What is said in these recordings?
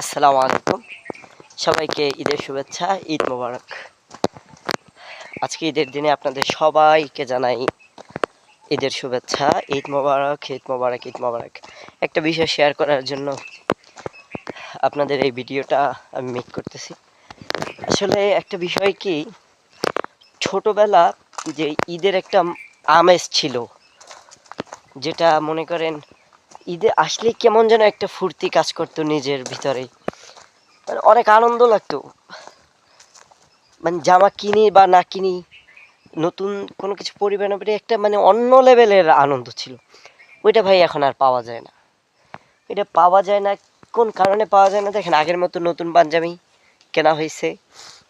আসসালামু আলাইকুম। সবাইকে ঈদের শুভেচ্ছা, ঈদ মোবারক। আজকে ঈদের দিনে আপনাদের সবাইকে জানাই ঈদের শুভেচ্ছা, ঈদ মোবারক ঈদ মোবারক ঈদ মোবারক। একটা বিষয় শেয়ার করার জন্য আপনাদের এই ভিডিওটা আমি মেক করতেছি। আসলে একটা বিষয় কি, ছোটবেলা যে ঈদের একটা আমেজ ছিল, যেটা মনে করেন ঈদে আসলে কেমন যেন একটা ফুর্তি কাজ করতো নিজের ভিতরে মানে অনেক আনন্দ লাগতো। মানে জামা কিনি বা না কিনি, নতুন কোনো কিছু পরিবার না একটা মানে অন্য লেভেলের আনন্দ ছিল। ওইটা ভাই এখন আর পাওয়া যায় না। এটা পাওয়া যায় না, কোন কারণে পাওয়া যায় না, দেখেন আগের মতো নতুন পাঞ্জাবি কেনা হয়েছে।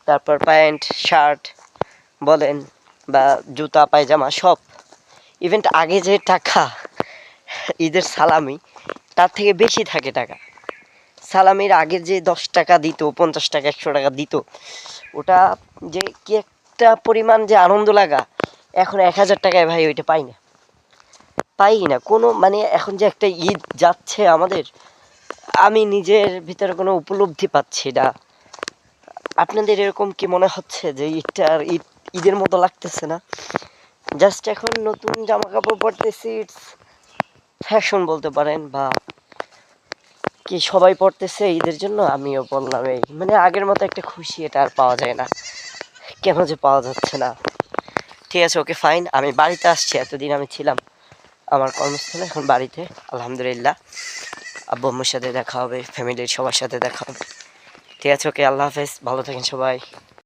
তারপর প্যান্ট, শার্ট, বলেন, বা জুতা, পায়জামা, সব। ইভেন্ট আগে যে টাকা ঈদের সালামি, তার থেকে বেশি থাকে টাকা। সালামির আগে যে দশ টাকা দিত, পঞ্চাশ টাকা, একশো টাকা দিত, ওটা যে কি একটা পরিমাণ যে আনন্দ লাগা, এখন এক হাজার টাকায় ভাই ওইটা পাই না। পাই না, কোনো মানে এখন যে একটা ঈদ যাচ্ছে আমাদের, আমি নিজের ভিতরে কোনো উপলব্ধি পাচ্ছি না। আপনাদের এরকম কি মনে হচ্ছে যে ঈদটা আর ঈদ, ঈদের মতো লাগতেছে না? জাস্ট এখন নতুন জামা কাপড় পরতেছি ইটস ফ্যাশন বলতে পারেন বা কি সবাই পড়তেছে ঈদের জন্য আমিও বললাম এই। মানে আগের মতো একটা খুশি এটা আর পাওয়া যায় না। কেন যে পাওয়া যাচ্ছে না। ঠিক আছে ওকে ফাইন আমি বাড়িতে আসছি, এতদিন আমি ছিলাম আমার কর্মস্থলে, এখন বাড়িতে, আলহামদুলিল্লাহ। আব্বু সাথে দেখা হবে ফ্যামিলির সবার সাথে দেখা হবে। ঠিক আছে ওকে আল্লাহ হাফেজ, ভালো থাকেন সবাই।